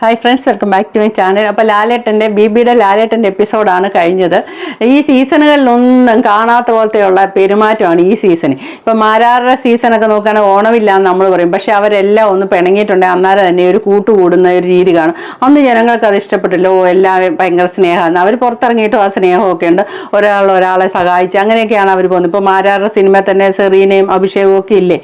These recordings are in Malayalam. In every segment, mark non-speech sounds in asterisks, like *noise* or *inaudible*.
Hi friends welcome back to my channel അപ്പോൾ ലാലേട്ടന്റെ ബിബിയുടെ ലാലേട്ടന്റെ എപ്പിസോഡാണ് കഴിഞ്ഞത്. ഈ സീസണുകളിലൊന്നും കാണാത്ത പോലത്തെയുള്ള പെരുമാറ്റമാണ് ഈ സീസൺ. ഇപ്പം മാരാറുടെ സീസണൊക്കെ നോക്കുകയാണെങ്കിൽ ഓണമില്ല എന്ന് നമ്മൾ പറയും. പക്ഷേ അവരെല്ലാം ഒന്ന് പിണങ്ങിയിട്ടുണ്ട്. അന്നേരം തന്നെ ഒരു കൂട്ടുകൂടുന്ന ഒരു രീതി കാണും. അന്ന് ജനങ്ങൾക്ക് അത് ഇഷ്ടപ്പെട്ടില്ല. ഓ എല്ലാവരും ഭയങ്കര സ്നേഹമാണ് അവർ പുറത്തിറങ്ങിയിട്ടും ആ സ്നേഹമൊക്കെ ഉണ്ട്. ഒരാൾ ഒരാളെ സഹായിച്ച് അങ്ങനെയൊക്കെയാണ് അവർ പോകുന്നത്. ഇപ്പോൾ മാരാറുടെ സിനിമ തന്നെ സെറീനയും അഭിഷേകവും ഒക്കെ ഇല്ലേ?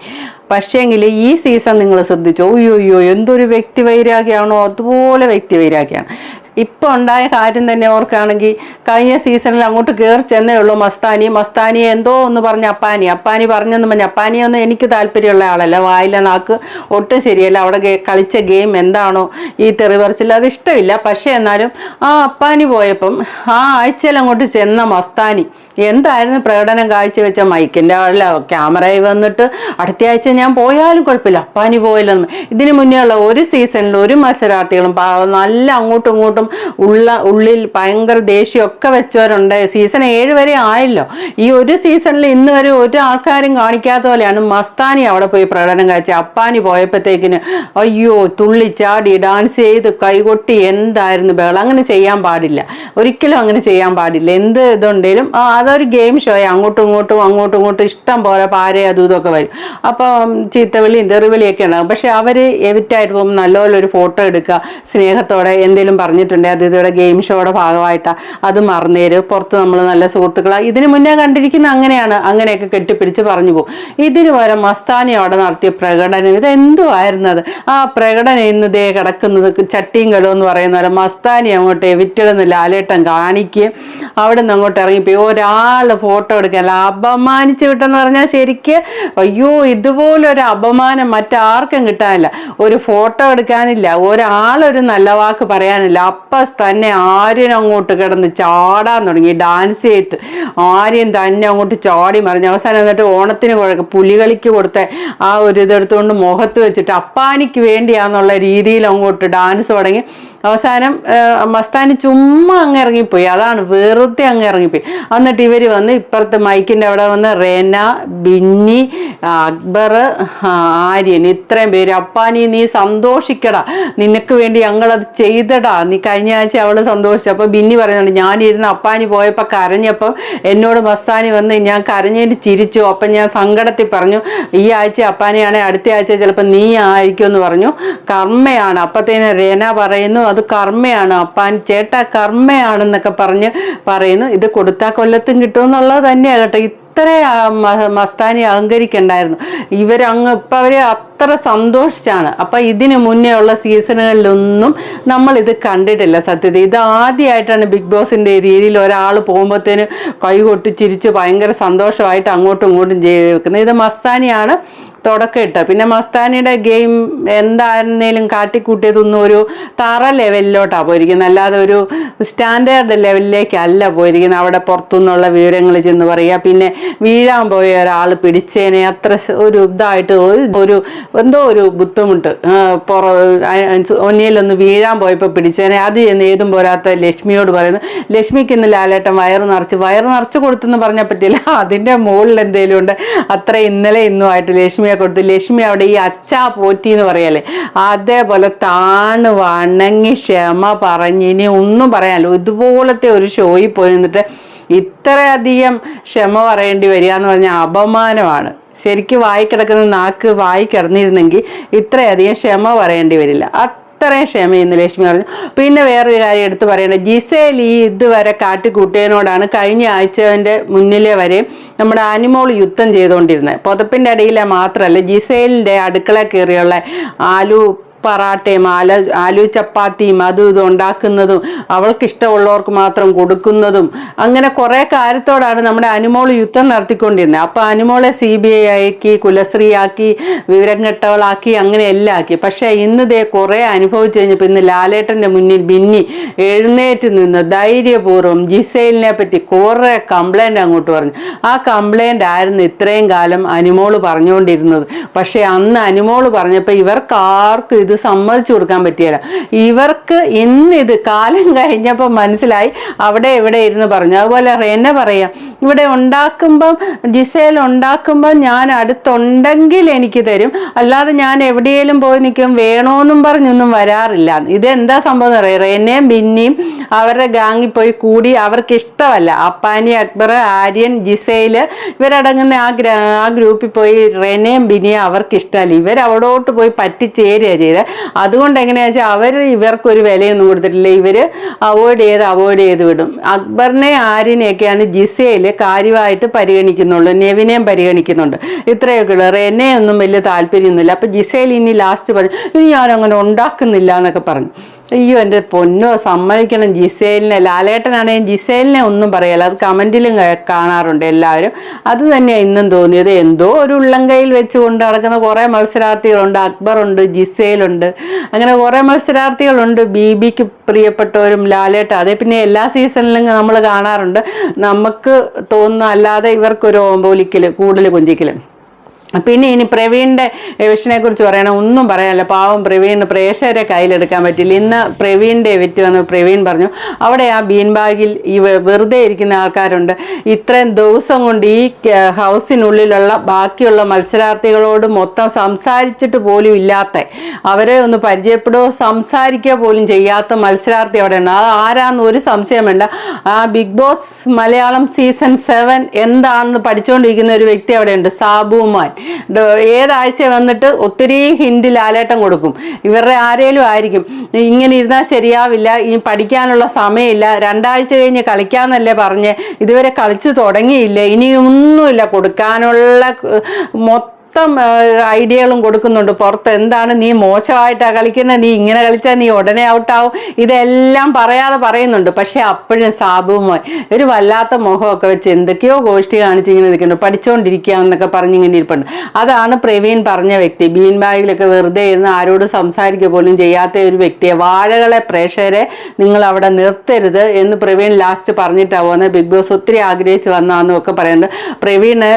പക്ഷേങ്കിൽ ഈ സീസൺ നിങ്ങൾ ശ്രദ്ധിച്ചോ? അയ്യോ അയ്യോ എന്തൊരു വ്യക്തി വൈരാഗ്യമാണോ അതുപോലെ വ്യക്തി വൈരാഗ്യമാണ് ഇപ്പൊ ഉണ്ടായ കാര്യം തന്നെ ഓർക്കുകയാണെങ്കിൽ കഴിഞ്ഞ സീസണിൽ അങ്ങോട്ട് കയറി ചെന്നേ ഉള്ളൂ മസ്താനി. മസ്താനി എന്തോ ഒന്ന് പറഞ്ഞ അപ്പാനി. അപ്പാനി പറഞ്ഞെന്ന് അപ്പാനി അപ്പാനിയൊന്നും എനിക്ക് താല്പര്യമുള്ള ആളല്ല. വായില നാക്ക്. ഒട്ടും ശരിയല്ല. അവിടെ കളിച്ച ഗെയിം എന്താണോ ഈ തെറിപറിച്ചില്ല അത് ഇഷ്ടമില്ല. പക്ഷേ എന്നാലും ആ അപ്പാനി പോയപ്പം ആ ആഴ്ചയിൽ അങ്ങോട്ട് ചെന്ന മസ്താനി എന്തായിരുന്നു പ്രകടനം കാഴ്ചവെച്ച മൈക്കിന്റെ അല്ല ക്യാമറയിൽ വന്നിട്ട് അടുത്ത ആഴ്ച ഞാൻ പോയാലും കുഴപ്പമില്ല. അപ്പാനി പോയില്ലെന്ന് ഇതിന് മുന്നേ ഉള്ള ഒരു സീസണിൽ ഒരു മത്സരാർത്ഥികളും നല്ല അങ്ങോട്ടും ഇങ്ങോട്ടും ഉള്ള ഉള്ളിൽ ഭയങ്കര ദേഷ്യമൊക്കെ വെച്ചവരുണ്ട്. സീസൺ ഏഴ് വരെ ആയല്ലോ. ഈ ഒരു സീസണിൽ ഇന്ന് വരെ ഒരു ആൾക്കാരും കാണിക്കാത്ത പോലെയാണ്. മസ്താനി അവിടെ പോയി പ്രകടനം കാഴ്ച. അപ്പാനി പോയപ്പോഴത്തേക്കിന് അയ്യോ തുള്ളി ചാടി ഡാൻസ് ചെയ്ത് കൈകൊട്ടി എന്തായിരുന്നു ബഹളം? അങ്ങനെ ചെയ്യാൻ പാടില്ല. ഒരിക്കലും അങ്ങനെ ചെയ്യാൻ പാടില്ല. എന്ത് ഇതുണ്ടെങ്കിലും അതൊരു ഗെയിം ഷോയാണ് അങ്ങോട്ടും ഇങ്ങോട്ടും അങ്ങോട്ടും ഇങ്ങോട്ടും ഇഷ്ടം പോലെ പാര അതും ഇതൊക്കെ വരും. അപ്പം ചീത്തവിളിയും തെറിവിളിയൊക്കെ ഉണ്ടാകും. പക്ഷെ അവർ എവിറ്റായിട്ട് പോകുമ്പോൾ നല്ലപോലെ ഒരു ഫോട്ടോ എടുക്കുക സ്നേഹത്തോടെ എന്തെങ്കിലും പറഞ്ഞിട്ടുണ്ടെങ്കിൽ അത് ഇതോടെ ഗെയിം ഷോയുടെ ഭാഗമായിട്ടാണ് അത് മറന്നേര് പുറത്ത് നമ്മൾ നല്ല സുഹൃത്തുക്കളാണ് ഇതിനു മുന്നേ കണ്ടിരിക്കുന്ന അങ്ങനെയാണ്. അങ്ങനെയൊക്കെ കെട്ടിപ്പിടിച്ച് പറഞ്ഞു പോകും. ഇതിന് പകരം മസ്താനി അവിടെ നടത്തിയ പ്രകടനം. ഇത് ആയിരുന്നത് ആ പ്രകടനം ഇന്ന് ദേ കിടക്കുന്നത് ചട്ടിയും കലോ എന്ന് പറയുന്ന പോലെ മസ്താനി അങ്ങോട്ട് എവിറ്റിടുന്ന ലാലേട്ടൻ കാണിക്കുകയും അവിടെ നിന്ന് അങ്ങോട്ട് ഇറങ്ങിപ്പോയി. ഒരാൾ ഫോട്ടോ എടുക്കാൻ അപമാനിച്ച് വിട്ടെന്ന് പറഞ്ഞാൽ ശരിക്ക് അയ്യോ ഇതുപോലൊരു അപമാനം മറ്റാർക്കും കിട്ടാനില്ല. ഒരു ഫോട്ടോ എടുക്കാനില്ല. ഒരാളൊരു നല്ല വാക്ക് പറയാനില്ല. അപ്പം തന്നെ ആര്യൻ അങ്ങോട്ട് കിടന്ന് ചാടാൻ തുടങ്ങി. ഡാൻസ് ചെയ്ത് ആര്യൻ തന്നെ അങ്ങോട്ട് ചാടി മറിഞ്ഞു. അവസാനം എന്നിട്ട് ഓണത്തിന് കുഴക്കം പുലികളിക്ക് കൊടുത്ത ആ ഒരു ഇതെടുത്തുകൊണ്ട് മുഖത്ത് വെച്ചിട്ട് അപ്പാനിക്ക് വേണ്ടിയാന്നുള്ള രീതിയിൽ അങ്ങോട്ട് ഡാൻസ് തുടങ്ങി. അവസാനം മസ്താനി ചുമ്മാ അങ്ങ് ഇറങ്ങിപ്പോയി അതാണ് വെറുതെ അങ്ങ് ഇറങ്ങിപ്പോയി എന്നിട്ട് ഇവർ വന്ന് ഇപ്പുറത്ത് മൈക്കിന്റെ അവിടെ വന്ന് റെന ബിന്നി അക്ബർ ആര്യൻ ഇത്രയും പേര്. അപ്പാനി നീ സന്തോഷിക്കടാ. നിനക്ക് വേണ്ടി ഞങ്ങളത് ചെയ്തടാ. നീ കഴിഞ്ഞ ആഴ്ച അവൾ സന്തോഷിച്ചു. അപ്പോൾ ബിന്നി പറയുന്നുണ്ട് ഞാനിരുന്ന് അപ്പാനി പോയപ്പോൾ കരഞ്ഞപ്പോൾ എന്നോട് മസ്താനി വന്ന് ഞാൻ കരഞ്ഞതിന് ചിരിച്ചു. അപ്പം ഞാൻ സങ്കടത്തിൽ പറഞ്ഞു ഈ ആഴ്ച അപ്പാനിയാണെങ്കിൽ അടുത്ത ആഴ്ച ചിലപ്പോൾ നീ ആയിരിക്കും എന്ന് പറഞ്ഞു. കർമ്മയാണ്. അപ്പത്തേന് രേന പറയുന്നു അത് കർമ്മയാണ്. അപ്പാൻ ചേട്ടാ കർമ്മയാണെന്നൊക്കെ പറഞ്ഞ് പറയുന്നു. ഇത് കൊടുത്താൽ കൊല്ലത്തും കിട്ടുമെന്നുള്ളത് തന്നെയാണ് കേട്ടോ. ഇത്ര മസ്താനി അഹങ്കരിക്കണ്ടായിരുന്നു. ഇവരങ്ങ് ഇപ്പം അവർ അത്ര സന്തോഷിച്ചാണ്. അപ്പം ഇതിന് മുന്നേ ഉള്ള സീസണുകളിലൊന്നും നമ്മൾ ഇത് കണ്ടിട്ടില്ല സത്യത്തിൽ. ഇത് ആദ്യമായിട്ടാണ് ബിഗ് ബോസിന്റെ രീതിയിൽ ഒരാൾ പോകുമ്പോഴത്തേന് കൈ കൊട്ടി ചിരിച്ച് ഭയങ്കര സന്തോഷമായിട്ട് അങ്ങോട്ടും ഇങ്ങോട്ടും ചെയ്ത് വെക്കുന്നത് ഇത് മസ്താനിയാണ്. തുടക്കം ഇട്ട പിന്നെ മസ്താനിയുടെ ഗെയിം എന്തായിരുന്നേലും കാട്ടിക്കൂട്ടിയതൊന്നും ഒരു തറ ലെവലിലോട്ടാണ് പോയിരിക്കുന്നത്. അല്ലാതെ ഒരു സ്റ്റാൻഡേർഡ് ലെവലിലേക്കല്ല പോയിരിക്കുന്നത്. അവിടെ പുറത്തുനിന്നുള്ള വിവരങ്ങൾ ചെന്ന് പറയുക. പിന്നെ വീഴാൻ പോയ ഒരാൾ പിടിച്ചേനെ അത്ര ഒരു ഇതായിട്ട് ഒരു- എന്തോ ഒരു ബുദ്ധിമുട്ട്. പുറ ഒന്നിയിലൊന്ന് വീഴാൻ പോയപ്പോൾ പിടിച്ചേനെ അത് ചെന്ന് ഏതും പോരാത്ത ലക്ഷ്മിയോട് പറയുന്നു. ലക്ഷ്മിക്ക് ഇന്ന് ലാലേട്ടൻ വയറ് നിറച്ച് വയറ് നിറച്ച് കൊടുത്തെന്ന് പറഞ്ഞാൽ പറ്റില്ല. *laughs* അതിന്റെ മുകളിൽ എന്തെങ്കിലും ഉണ്ട്. അത്ര ഇന്നലെ ഇന്നും ആയിട്ട് ലക്ഷ്മിയെ കൊടുത്ത് ലക്ഷ്മി അവിടെ ഈ അച്ചാ പോറ്റി എന്ന് പറയല്ലേ? അതേപോലെ താണ് വണങ്ങി ക്ഷമ പറഞ്ഞ് ഇനി ഒന്നും പറയാനല്ലോ ഇതുപോലത്തെ ഒരു ഷോയിൽ പോയി നിന്നിട്ട് ഇത്രയധികം ക്ഷമ പറയേണ്ടി വരിക എന്ന് പറഞ്ഞാൽ അപമാനമാണ്. ശരിക്കും വായി കിടക്കുന്ന നാക്ക് വായി കിടന്നിരുന്നെങ്കിൽ ഇത്രയധികം ക്ഷമ പറയേണ്ടി വരില്ല. അത്രയും ക്ഷമയെന്ന് ലക്ഷ്മി പറഞ്ഞു. പിന്നെ വേറൊരു കാര്യം എടുത്ത് പറയേണ്ടത് ജിസേൽ ഈ ഇതുവരെ കാട്ടിക്കൂട്ടിയതിനോടാണ് കഴിഞ്ഞ ആഴ്ചന്റെ മുന്നിലെ വരെ നമ്മുടെ അനിമോൾ യുദ്ധം ചെയ്തുകൊണ്ടിരുന്നത്. പുതപ്പിന്റെ അടിയിലെ മാത്രമല്ല ജിസേലിന്റെ അടുക്കള കയറിയുള്ള ആലു പറാട്ടയും ആല ആലു ചപ്പാത്തിയും അതും ഇതും ഉണ്ടാക്കുന്നതും അവൾക്ക് ഇഷ്ടമുള്ളവർക്ക് മാത്രം കൊടുക്കുന്നതും അങ്ങനെ കുറേ കാര്യത്തോടാണ് നമ്മുടെ അനുമോൾ യുദ്ധം നടത്തിക്കൊണ്ടിരുന്നത്. അപ്പോൾ അനുമോളെ സി ബി ഐ ആക്കി കുലശ്രീയാക്കി വിവരം കെട്ടവളാക്കി അങ്ങനെ എല്ലാം ആക്കി. പക്ഷേ ഇന്ന് ദേ കുറേ അനുഭവിച്ചു കഴിഞ്ഞപ്പോൾ ഇന്ന് ലാലേട്ടന്റെ മുന്നിൽ ബിന്നി എഴുന്നേറ്റ് നിന്ന് ധൈര്യപൂർവം ജിസൈലിനെ പറ്റി കുറേ കംപ്ലൈന്റ് അങ്ങോട്ട് പറഞ്ഞു. ആ കംപ്ലൈന്റ് ആയിരുന്നു ഇത്രയും കാലം അനുമോൾ പറഞ്ഞുകൊണ്ടിരുന്നത്. പക്ഷേ അന്ന് അനുമോൾ പറഞ്ഞപ്പോൾ ഇവർക്ക് ആർക്കും ഇത് സമ്മതിച്ചു കൊടുക്കാൻ പറ്റിയല്ല. ഇവർക്ക് ഇന്നിത് കാലം കഴിഞ്ഞപ്പോൾ മനസ്സിലായി അവിടെ എവിടെ ഇരുന്ന് പറഞ്ഞു. അതുപോലെ എന്നെ പറയാം. ഇവിടെ ഉണ്ടാക്കുമ്പം ജിസേൽ ഉണ്ടാക്കുമ്പം ഞാൻ അടുത്തുണ്ടെങ്കിൽ എനിക്ക് തരും. അല്ലാതെ ഞാൻ എവിടെയെങ്കിലും പോയി നിൽക്കും വേണോന്നും പറഞ്ഞൊന്നും വരാറില്ല. ഇതെന്താ സംഭവം പറയാം റെനയും ബിന്നിയും അവരുടെ ഗാങ്ങിൽ പോയി കൂടി അവർക്ക് ഇഷ്ടമല്ല. അപ്പാനി അക്ബർ ആര്യൻ ജിസേൽ ഇവരടങ്ങുന്ന ആ ആ ഗ്രൂപ്പിൽ പോയി റെനയും ബിനിയും അവർക്ക് ഇഷ്ടമല്ല. ഇവർ അവിടോട്ട് പോയി പറ്റിച്ചേരുക ചെയ്ത്. അതുകൊണ്ട് എങ്ങനെയാ വെച്ചാൽ അവർ ഇവർക്കൊരു വിലയൊന്നും കൊടുത്തിട്ടില്ല. ഇവർ അവോയ്ഡ് ചെയ്ത് അവോയ്ഡ് ചെയ്ത് വിടും. അക്ബറിനെ ആരിനെയൊക്കെയാണ് ജിസയിൽ കാര്യമായിട്ട് പരിഗണിക്കുന്നുള്ളൂ. നെവിനെയും പരിഗണിക്കുന്നുണ്ട്. ഇത്രയൊക്കെ ഉള്ളു റെനെ ഒന്നും വലിയ താല്പര്യമൊന്നുമില്ല. അപ്പം ജിസയിൽ ഇനി ലാസ്റ്റ് പറഞ്ഞു ഇനി ഞാനങ്ങനെ ഉണ്ടാക്കുന്നില്ല എന്നൊക്കെ പറഞ്ഞു. അയ്യോ എന്റെ പൊന്നോ സമ്മതിക്കണം. ജിസേലിനെ ലാലേട്ടനാണെങ്കിൽ ജിസേലിനെ ഒന്നും പറയല്ല. അത് കമന്റിലും കാണാറുണ്ട് എല്ലാവരും. അത് തന്നെയാണ് ഇന്നും തോന്നിയത്. എന്തോ ഒരു ഉള്ളംകൈയിൽ വെച്ച് കൊണ്ട് നടക്കുന്ന കുറേ മത്സരാർത്ഥികളുണ്ട്. അക്ബറുണ്ട് ജിസേലുണ്ട്. അങ്ങനെ കുറേ മത്സരാർത്ഥികളുണ്ട്. ബീബിക്ക് പ്രിയപ്പെട്ടവരും ലാലേട്ട അതേ പിന്നെ എല്ലാ സീസണിലും നമ്മൾ കാണാറുണ്ട്. നമുക്ക് തോന്നുന്ന അല്ലാതെ ഇവർക്കൊരു ഓമ്പോലിക്കൽ കൂടുതൽ കുഞ്ചിക്കലും. പിന്നെ ഇനി പ്രവീണിന്റെ എവിഷനെ കുറിച്ച് പറയണം. ഒന്നും പറയാനല്ല. പാവം പ്രവീൺ പ്രേക്ഷകരെ കയ്യിലെടുക്കാൻ പറ്റില്ല. ഇന്ന് പ്രവീണിന്റെ വിറ്റ് വന്ന് പ്രവീൺ പറഞ്ഞു അവിടെ ആ ബീൻ ബാഗിൽ ഈ വെറുതെ ഇരിക്കുന്ന ആൾക്കാരുണ്ട്. ഇത്രയും ദിവസം കൊണ്ട് ഈ ഹൗസിനുള്ളിലുള്ള ബാക്കിയുള്ള മത്സരാർത്ഥികളോട് മൊത്തം സംസാരിച്ചിട്ട് പോലും ഇല്ലാത്ത അവരെ ഒന്ന് പരിചയപ്പെടുകയോ സംസാരിക്കുക പോലും ചെയ്യാത്ത മത്സരാർത്ഥി അവിടെ ഉണ്ട് അത് ആരാന്ന് ഒരു സംശയം വേണ്ട. ആ Bigg Boss Malayalam season seven എന്താണെന്ന് പഠിച്ചുകൊണ്ടിരിക്കുന്ന ഒരു വ്യക്തി അവിടെ ഉണ്ട് സാബുമാൻ. ഏതാഴ്ച വന്നിട്ട് ഒത്തിരി ഹിൻഡ് ലാലേട്ടം കൊടുക്കും. ഇവരുടെ ആരേലും ആയിരിക്കും. ഇങ്ങനെ ഇരുന്നാൽ ശരിയാവില്ല ഇനി പഠിക്കാനുള്ള സമയമില്ല രണ്ടാഴ്ച കഴിഞ്ഞ് കളിക്കാന്നല്ലേ പറഞ്ഞ് ഇതുവരെ കളിച്ച് തുടങ്ങിയില്ല? ഇനിയൊന്നുമില്ല കൊടുക്കാനുള്ള ഏഹ്, മൊത്തം ഐഡിയകളും കൊടുക്കുന്നുണ്ട്. പുറത്ത് എന്താണ് നീ മോശമായിട്ടാണ് കളിക്കുന്നത് നീ ഇങ്ങനെ കളിച്ചാൽ നീ ഉടനെ ഔട്ടാവും. ഇതെല്ലാം പറയാതെ പറയുന്നുണ്ട്. പക്ഷെ അപ്പോഴും സാബുമായി ഒരു വല്ലാത്ത മുഖമൊക്കെ വെച്ച് എന്തൊക്കെയോ ഗോഷ്ഠി കാണിച്ച് ഇങ്ങനെ നിൽക്കുന്നു പഠിച്ചുകൊണ്ടിരിക്കുക എന്നൊക്കെ പറഞ്ഞ് ഇങ്ങനെ ഇരിപ്പുണ്ട്. അതാണ് പ്രവീൺ പറഞ്ഞ വ്യക്തി. ബീൻ ബാഗിലൊക്കെ വെറുതെ ഇരുന്ന് ആരോട് സംസാരിക്കുക പോലും ചെയ്യാത്ത ഒരു വ്യക്തിയെ. വാഴകളെ പ്രേക്ഷകരെ നിങ്ങൾ അവിടെ നിർത്തരുത് എന്ന് പ്രവീൺ ലാസ്റ്റ് പറഞ്ഞിട്ടാണ് പോകുന്നത്. ബിഗ് ബോസ് ഒത്തിരി ആഗ്രഹിച്ച് വന്നാന്നും ഒക്കെ പറയുന്നുണ്ട്. പ്രവീണ്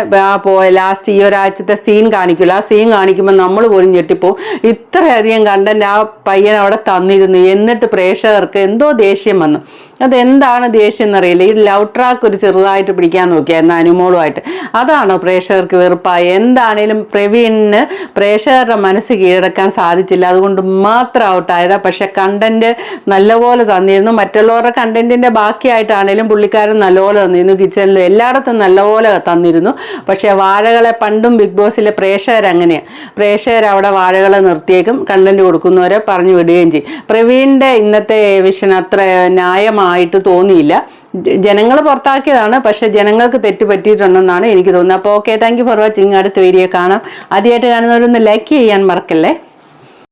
ലാസ്റ്റ് ഈ ഒരാഴ്ചത്തെ സീൻ കാണിക്കില്ല ആ സീൻ കാണിക്കുമ്പോൾ നമ്മൾ പോലും ഞെട്ടിപ്പോവും ഇത്രയധികം കണ്ടന്റ് ആ പയ്യൻ അവിടെ തന്നിരുന്നു. എന്നിട്ട് പ്രേക്ഷകർക്ക് എന്തോ ദേഷ്യം വന്നു. അതെന്താണ് ദേഷ്യം എന്നറിയില്ല. ഈ ലവ് ട്രാക്ക് ഒരു ചെറുതായിട്ട് പിടിക്കാൻ നോക്കിയായിരുന്നു അനുമോളുമായിട്ട്. അതാണോ പ്രേക്ഷകർക്ക് വെറുപ്പായി? എന്താണേലും പ്രവീണിന് പ്രേക്ഷകരുടെ മനസ്സ് കീഴടക്കാൻ സാധിച്ചില്ല. അതുകൊണ്ട് മാത്രം ഔട്ടായതാ. പക്ഷെ കണ്ടന്റ് നല്ലപോലെ തന്നിരുന്നു. മറ്റുള്ളവരുടെ കണ്ടന്റിന്റെ ബാക്കിയായിട്ടാണേലും പുള്ളിക്കാരൻ നല്ലപോലെ തന്നിരുന്നു. കിച്ചണിലും എല്ലായിടത്തും നല്ലപോലെ തന്നിരുന്നു. പക്ഷെ വാഴകളെ പണ്ടും ബിഗ് ബോസിലെ പ്രേക്ഷകർ അങ്ങനെയാണ് പ്രേക്ഷകർ അവിടെ വാഴകളെ നിർത്തിയേക്കും കണ്ടന്റ് കൊടുക്കുന്നവരെ പറഞ്ഞു വിടുകയും ചെയ്യും. പ്രവീണിന്റെ ഇന്നത്തെ വിഷൻ അത്ര ന്യായമായിട്ട് തോന്നിയില്ല. ജനങ്ങൾ പുറത്താക്കിയതാണ് പക്ഷെ ജനങ്ങൾക്ക് തെറ്റ് പറ്റിയിട്ടുണ്ടെന്നാണ് എനിക്ക് തോന്നുന്നത്. അപ്പോൾ okay thank you for watching അടുത്ത വീഡിയോ കാണാം. ആദ്യമായിട്ട് കാണുന്നവരൊന്ന് ലൈക്ക് ചെയ്യാൻ മറക്കല്ലേ?